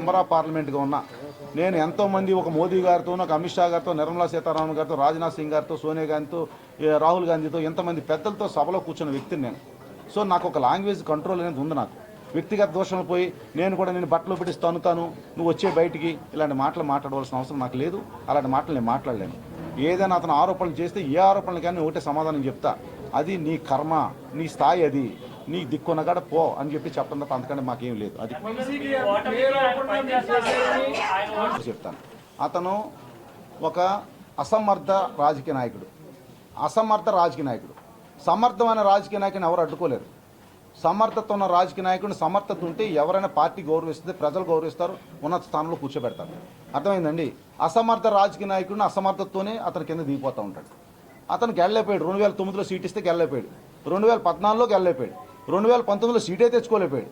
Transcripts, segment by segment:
Member of పార్లమెంట్గా ఉన్నా నేను ఎంతోమంది ఒక మోదీ గారితో ఒక అమిత్ షా గారితో నిర్మలా సీతారామన్ గారితో రాజ్నాథ్ సింగ్ గారితో సోనియా గాంధీతో రాహుల్ గాంధీతో ఎంతమంది పెద్దలతో సభలో కూర్చున్న వ్యక్తిని నేను. సో నాకు ఒక లాంగ్వేజ్ కంట్రోల్ అనేది ఉంది నాకు. వ్యక్తిగత దోషంలో పోయి నేను కూడా నేను బట్టలు పెట్టి తనుతాను నువ్వు వచ్చే బయటికి ఇలాంటి మాటలు మాట్లాడవలసిన అవసరం నాకు లేదు. అలాంటి మాటలు నేను మాట్లాడలేను. ఏదైనా అతను ఆరోపణలు చేస్తే ఏ ఆరోపణలు కానీ ఒకటే సమాధానం చెప్తా. అది నీ కర్మ నీ స్థాయి అది. నీ దిక్కునగాడ పో అని చెప్పి చెప్పడం తప్ప అంతకంటే మాకేం లేదు. అది చెప్తాను. అతను ఒక అసమర్థ రాజకీయ నాయకుడు. అసమర్థ రాజకీయ నాయకుడు. సమర్థమైన రాజకీయ నాయకుని ఎవరు అడ్డుకోలేరు. సమర్థత ఉన్న రాజకీయ నాయకుడిని సమర్థత ఉంటే ఎవరైనా పార్టీ గౌరవిస్తే ప్రజలు గౌరవిస్తారు ఉన్నత స్థానంలో కూర్చోబెడతారు. అర్థమైందండి? అసమర్థ రాజకీయ నాయకుడిని అసమర్థతతోనే అతని కింద దిగిపోతూ ఉంటాడు. అతనికి వెళ్ళలేపోయాడు రెండు వేల తొమ్మిదిలో సీట్ ఇస్తే వెళ్ళలేపోయాడు రెండు వేల పద్నాలుగులోకి వెళ్ళలేపోయాడు రెండు వేల పంతొమ్మిదిలో సీటే తెచ్చుకోలేకపోయాడు.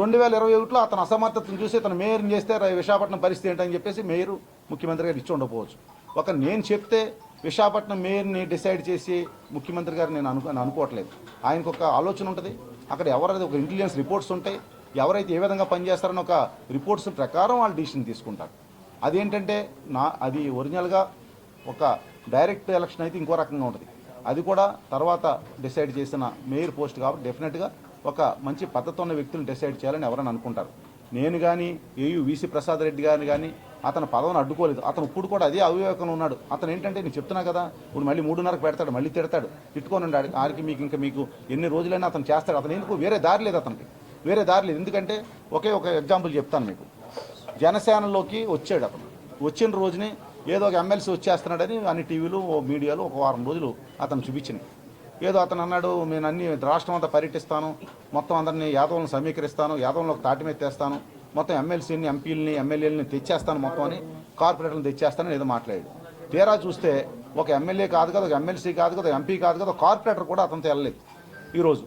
రెండు వేల ఇరవై ఒకటిలో అతను అసమర్థతను చూసి అతను మేయర్ని చేస్తే విశాఖపట్నం పరిస్థితి ఏంటని చెప్పేసి మేయర్ ముఖ్యమంత్రి గారు ఇచ్చి ఉండకపోవచ్చు. ఒక నేను చెప్తే విశాఖపట్నం మేయర్ని డిసైడ్ చేసి ముఖ్యమంత్రి గారు నేను అనుకో అనుకోవట్లేదు. ఆయనకు ఒక ఆలోచన ఉంటుంది. అక్కడ ఎవరైతే ఒక ఇంటెలిజెన్స్ రిపోర్ట్స్ ఉంటాయి. ఎవరైతే ఏ విధంగా పనిచేస్తారని ఒక రిపోర్ట్స్ ప్రకారం వాళ్ళు డిసిషన్ తీసుకుంటారు. అదేంటంటే నా అది ఒరిజినల్గా ఒక డైరెక్ట్ ఎలక్షన్ అయితే ఇంకో రకంగా ఉంటుంది. అది కూడా తర్వాత డిసైడ్ చేసిన మేయర్ పోస్ట్ కాబట్టి డెఫినెట్గా ఒక మంచి పద్ధతి ఉన్న వ్యక్తులు డిసైడ్ చేయాలని ఎవరైనా అనుకుంటారు. నేను కానీ ఏయు వీసీ ప్రసాద్ రెడ్డి గారిని కానీ అతను పదవిని అడ్డుకోలేదు. అతను ఇప్పుడు కూడా అదే అవివేకం ఉన్నాడు. అతను ఏంటంటే నేను చెప్తున్నా కదా ఇప్పుడు మళ్ళీ మూడున్నరకు పెడతాడు మళ్ళీ తిడతాడు. తిట్టుకొని ఉండాడు ఆడికి మీకు ఇంకా మీకు ఎన్ని రోజులైనా అతను చేస్తాడు. అతను ఎందుకు? వేరే దారి లేదు అతనికి. వేరే దారి లేదు. ఎందుకంటే ఒకే ఒక ఎగ్జాంపుల్ చెప్తాను మీకు. జనసేనలోకి వచ్చాడు అతను. వచ్చిన రోజునే ఏదో ఒక ఎమ్మెల్సీ వచ్చేస్తున్నాడని అన్ని టీవీలు ఓ మీడియాలో ఒక వారం రోజులు అతను చూపించినాయి. ఏదో అతను అన్నాడు నేను అన్ని రాష్ట్రం అంతా పర్యటిస్తాను మొత్తం అందరినీ యాదవులను సమీకరిస్తాను యాదవులకు తాటి మీద తెస్తాను మొత్తం ఎమ్మెల్సీని ఎంపీలని ఎమ్మెల్యేలని తెచ్చేస్తాను మొత్తం అని కార్పొరేటర్లను తెచ్చేస్తానని ఏదో మాట్లాడాడు. తీరా చూస్తే ఒక ఎమ్మెల్యే కాదు కదా ఒక ఎమ్మెల్సీ కాదు కదా ఎంపీ కాదు కదా కార్పొరేటర్ కూడా అతనితో వెళ్ళలేదు ఈరోజు.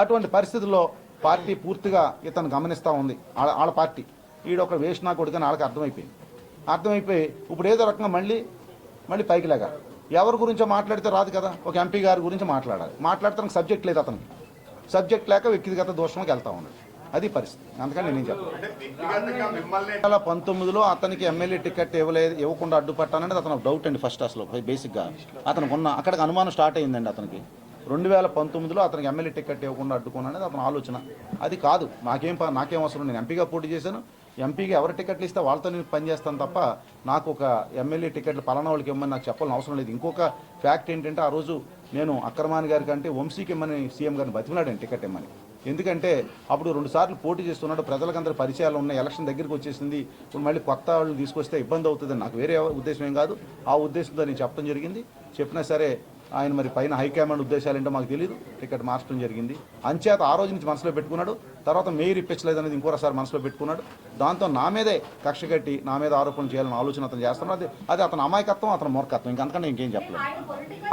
అటువంటి పరిస్థితుల్లో పార్టీ పూర్తిగా ఇతను గమనిస్తూ ఉంది వాళ్ళ వాళ్ళ పార్టీ. ఈడ ఒక వేస్ట్ నా కొడుకని వాళ్ళకి అర్థమైపోయింది. అర్థమైపోయి ఇప్పుడు ఏదో రకంగా మళ్ళీ మళ్ళీ పైకి లేగా. ఎవరి గురించో మాట్లాడితే రాదు కదా. ఒక ఎంపీ గారి గురించి మాట్లాడాలి. మాట్లాడటానికి సబ్జెక్ట్ లేదు అతనికి. సబ్జెక్ట్ లేక వ్యక్తిగత దోషంలోకి వెళ్తా ఉన్నాడు. అది పరిస్థితి. అందుకని నేనేం చెప్పాను. వేల పంతొమ్మిదిలో అతనికి ఎమ్మెల్యే టికెట్ ఇవ్వలేదు ఇవ్వకుండా అడ్డుపట్టాననేది అతను డౌట్ అండి ఫస్ట్ అసలు బేసిక్గా అతనికి ఉన్న అక్కడికి అనుమానం స్టార్ట్ అయిందండి అతనికి. రెండు వేల పంతొమ్మిదిలో అతనికి ఎమ్మెల్యే టికెట్ ఇవ్వకుండా అడ్డుకున్నానేది అతని ఆలోచన. అది కాదు. నాకేం నాకేం అవసరం నేను ఎంపీగా పోటీ చేశాను. ఎంపీకి ఎవరి టికెట్లు ఇస్తే వాళ్ళతో నేను పనిచేస్తాను తప్ప నాకు ఒక ఎమ్మెల్యే టికెట్లు పలానా వాళ్ళకి ఇవ్వమని నాకు చెప్పాలని అవసరం లేదు. ఇంకొక ఫ్యాక్ట్ ఏంటంటే ఆ రోజు నేను అక్రమాని గారి కంటే వంశీకి ఇమ్మని సీఎం గారిని బతిమలాడాను టికెట్ ఇమ్మని. ఎందుకంటే అప్పుడు రెండు సార్లు పోటీ చేస్తున్నాడు ప్రజలకందరి పరిచయాలు ఉన్నాయి. ఎలక్షన్ దగ్గరికి వచ్చేసింది. ఇప్పుడు మళ్ళీ కొత్త వాళ్ళు తీసుకొస్తే ఇబ్బంది అవుతుందని నాకు వేరే ఉద్దేశం ఏం కాదు. ఆ ఉద్దేశంతో నేను చెప్పడం జరిగింది. చెప్పినా సరే ఆయన మరి పైన హైకమాండ్ ఉద్దేశాలు ఏంటో మాకు తెలియదు టికెట్ మార్చడం జరిగింది. అంచేత ఆ రోజు నుంచి మనసులో పెట్టుకున్నాడు. తర్వాత మేయర్ ఇప్పించలేదు అనేది ఇంకోసారి మనసులో పెట్టుకున్నాడు. దాంతో నా మీదే కక్ష కట్టి నా మీద ఆరోపణలు చేయాలని ఆలోచన అతను చేస్తున్నాడు. అది అది అతని అమాయకత్వం అతని మూర్ఖత్వం. ఇంకంతకంటే ఇంకేం చెప్పలేదు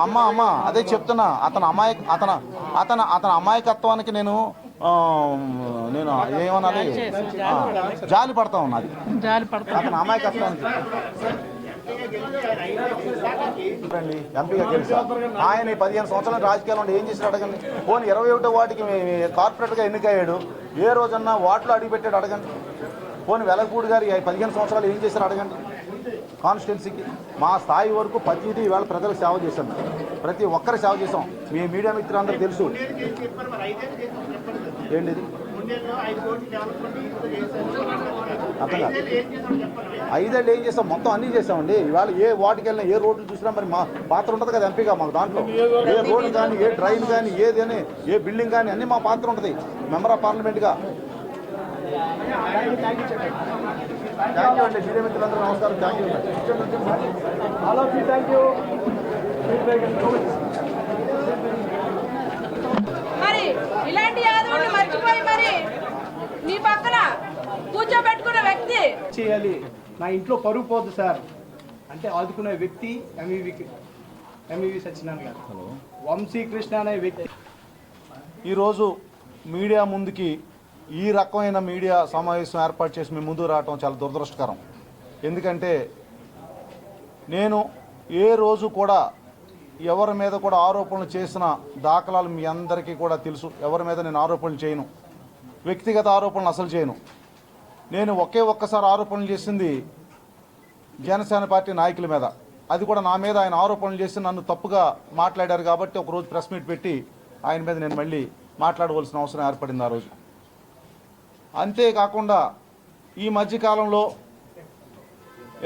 అమ్మ అమ్మ అదే చెప్తున్నా. అతను అమాయ అతను అతను అతని అమాయకత్వానికి నేను నేను ఏమనాలి? జాలి పడతా ఉన్నది జాలి పడతా అతని అమాయకత్వానికి. ఎంపీగా గెలిచా ఆయన ఈ పదిహేను సంవత్సరాల రాజకీయాల్లో ఉండి ఏం చేశాడు అడగండి. పోనీ ఇరవై ఒకటో వాటికి కార్పొరేట్గా ఎన్నికయ్యాడు. ఏ రోజన్నా వాటిలో అడిగిపెట్టాడు అడగండి. పోనీ వెలగపూడి గారు పదిహేను సంవత్సరాలు ఏం చేశారు అడగండి. కాన్స్టిట్యున్సీకి మా స్థాయి వరకు ప్రతిదీ ఇవాళ ప్రజలకు సేవ చేశాం. ప్రతి ఒక్కరు సేవ చేసాం మీ మీడియా మిత్రులందరూ తెలుసు. ఏంటిది? అర్థం కాదు ఐదేళ్ళు ఏం చేస్తాం మొత్తం అన్నీ చేస్తామండి ఇవాళ ఏ వాటికి వెళ్ళినా ఏ రోడ్లు చూసినా మరి మా పాత్ర ఉంటుంది కదా ఎంపీగా మాకు దాంట్లో. ఏ రోడ్డు కానీ ఏ డ్రైన్ కానీ ఏదని ఏ బిల్డింగ్ కానీ అన్నీ మా పాత్ర ఉంటుంది. మెంబర్ ఆఫ్ పార్లమెంట్గా థ్యాంక్ యూ అండి. మీడియా మిత్రులందరూ నమస్కారం. Thank you hello thank you మరి ఇలాంటి యాదవుని మర్చిపోయి మరి నీ పక్కన కూర్చోబెట్టుకున్న వ్యక్తి. చేయాలి. నా ఇంట్లో పరుగు పోదు సార్. అంటే ఆదుకునే వ్యక్తి ఎంఈవి ఎంఈవి సత్యనారాయణ గారు. వంశీ కృష్ణ అనే వ్యక్తి. ఈరోజు మీడియా ముందుకి ఈ రకమైన మీడియా సమావేశం ఏర్పాటు చేసి మీ ముందు రావటం చాలా దురదృష్టకరం. ఎందుకంటే నేను ఏ రోజు కూడా ఎవరి మీద కూడా ఆరోపణలు చేసిన దాఖలాలు మీ అందరికీ కూడా తెలుసు. ఎవరి మీద నేను ఆరోపణలు చేయను. వ్యక్తిగత ఆరోపణలు అసలు చేయను. నేను ఒకే ఒక్కసారి ఆరోపణలు చేసింది జనసేన పార్టీ నాయకుల మీద. అది కూడా నా మీద ఆయన ఆరోపణలు చేసి నన్ను తప్పుగా మాట్లాడారు కాబట్టి ఒక రోజు ప్రెస్ మీట్ పెట్టి ఆయన మీద నేను మళ్ళీ మాట్లాడవలసిన అవసరం ఏర్పడింది ఆ రోజు. అంతేకాకుండా ఈ మధ్యకాలంలో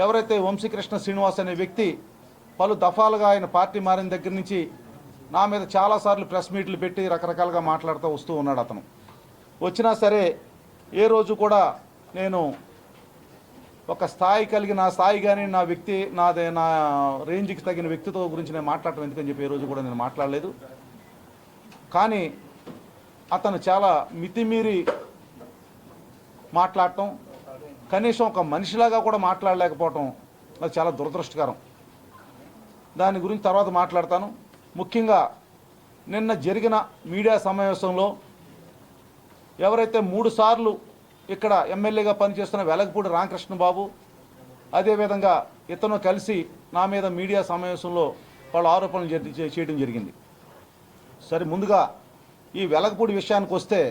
ఎవరైతే వంశీకృష్ణ శ్రీనివాస్ అనే వ్యక్తి పలు దఫాలుగా ఆయన పార్టీ మారిన దగ్గర నుంచి నా మీద చాలాసార్లు ప్రెస్ మీట్లు పెట్టి రకరకాలుగా మాట్లాడుతూ వస్తూ ఉన్నాడు అతను. వచ్చినా సరే ఏ రోజు కూడా నేను ఒక స్థాయి కలిగి నా స్థాయి కానీ నా వ్యక్తి నాదే నా రేంజ్కి తగిన వ్యక్తితో గురించి నేను మాట్లాడటం ఎందుకని చెప్పి ఏ రోజు కూడా నేను మాట్లాడలేదు. కానీ అతను చాలా మితిమీరి మాట్లాడటం కనీసం ఒక మనిషిలాగా కూడా మాట్లాడలేకపోవటం అది చాలా దురదృష్టకరం. దాని గురించి తర్వాత మాట్లాడతాను. ముఖ్యంగా నిన్న జరిగిన మీడియా సమావేశంలో ఎవరైతే మూడు సార్లు ఇక్కడ ఎమ్మెల్యేగా పనిచేస్తున్న వెలగపూడి రామకృష్ణ బాబు అదేవిధంగా ఇతను కలిసి నా మీద మీడియా సమావేశంలో వాళ్ళు ఆరోపణలు చేయడం జరిగింది. సరే ముందుగా ఈ వెలగపూడి విషయానికి వస్తే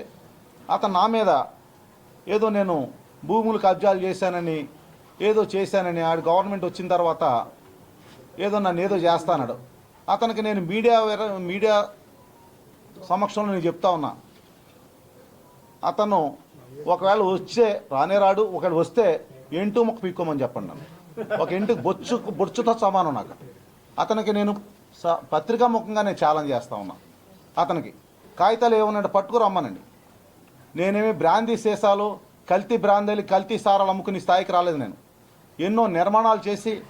అతను నా మీద ఏదో నేను భూములు కబ్జాలు చేశానని ఏదో చేశానని ఆడు గవర్నమెంట్ వచ్చిన తర్వాత ఏదో నన్ను ఏదో చేస్తానాడు. అతనికి నేను మీడియా మీడియా సమక్షంలో నేను చెప్తా ఉన్నా. అతను ఒకవేళ వచ్చే రానే రాడు ఒకవేళ వస్తే ఎంటూ మొక్క పీక్కోమని చెప్పండి నన్ను. ఒక ఇంటికి బొచ్చు బొచ్చుతో సమానం నాకు. అతనికి నేను స- పత్రికా ముఖంగా నేను ఛాలెంజ్ చేస్తా ఉన్నా. అతనికి కాగితాలు ఏమన్నాడు పట్టుకురమ్మనండి. నేనేమి బ్రాందీ సీసాలు కల్తీ బ్రాందీలు కల్తీ సారాలు అమ్ముకుని స్థాయికి రాలేదు నేను. ఎన్నో నిర్మాణాలు చేసి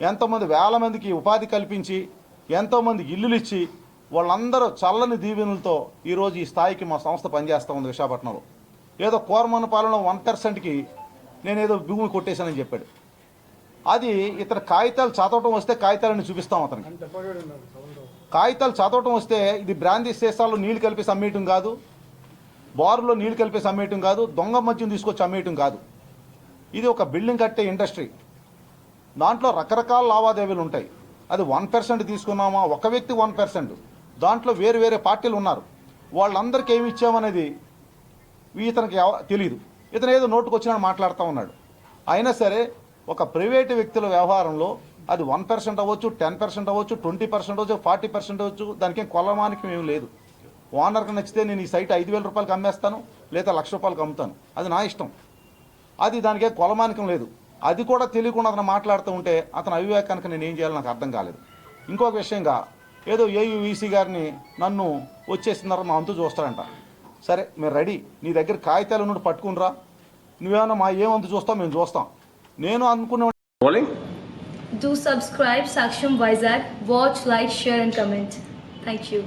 ఎంతోమంది వేల మందికి ఉపాధి కల్పించి ఎంతోమంది ఇల్లులు ఇచ్చి వాళ్ళందరూ చల్లని దీవెనలతో ఈరోజు ఈ స్థాయికి మా సంస్థ పనిచేస్తూ ఉంది విశాఖపట్నంలో. ఏదో కోరమన్న పాలన వన్ పర్సెంట్కి నేను ఏదో భూమి కొట్టేశానని చెప్పాడు. అది ఇతర కాగితాలు చదవటం వస్తే కాగితాలను చూపిస్తాం అతనికి. కాగితాలు చదవటం వస్తే ఇది బ్రాందీ సీసాల్లో నీళ్ళు కలిపేసి అమ్మేయటం కాదు బారులో నీళ్ళు కలిపేసి అమ్మేయటం కాదు దొంగ మద్యం తీసుకొచ్చి అమ్మేయటం కాదు. ఇది ఒక బిల్డింగ్ కట్టే ఇండస్ట్రీ. దాంట్లో రకరకాల లావాదేవీలు ఉంటాయి. అది వన్ పర్సెంట్ తీసుకున్నామా? ఒక వ్యక్తి వన్ పర్సెంట్ దాంట్లో వేరు వేరే పార్టీలు ఉన్నారు. వాళ్ళందరికీ ఏమి ఇచ్చామనేది ఇతనికి ఎవ- తెలియదు ఇతను ఏదో నోటుకు వచ్చినా మాట్లాడుతూ ఉన్నాడు. అయినా సరే ఒక ప్రైవేటు వ్యక్తుల వ్యవహారంలో అది వన్ పర్సెంట్ అవ్వచ్చు టెన్ పర్సెంట్ అవ్వచ్చు ట్వంటీ పర్సెంట్ అవ్వచ్చు ఫార్టీ పర్సెంట్ అవ్వచ్చు దానికి ఏం కొలమానికి ఏం లేదు. ఓనర్కి నచ్చితే నేను ఈ సైట్ ఐదు వేల రూపాయలకి అమ్మేస్తాను లేదా లక్ష రూపాయలకి అమ్ముతాను. అది నా ఇష్టం. అది దానికే కొలమానికం లేదు. అది కూడా తెలియకుండా అతను మాట్లాడుతూ ఉంటే అతని అవివేకానికి నేను ఏం చేయాలో నాకు అర్థం కాలేదు. ఇంకొక విషయంగా ఏదో ఏయువీసీ గారిని నన్ను వచ్చేసినారో మా అంతు చూస్తాడంట. సరే మీరు రెడీ నీ దగ్గర కాగితాలు నుండి పట్టుకునిరా నువ్వేమన్నా మా ఏమంతు చూస్తావు మేము చూస్తాం నేను అనుకునే Rolling? Do subscribe Saksham Vizag. Watch, like, share, and comment. Thank you.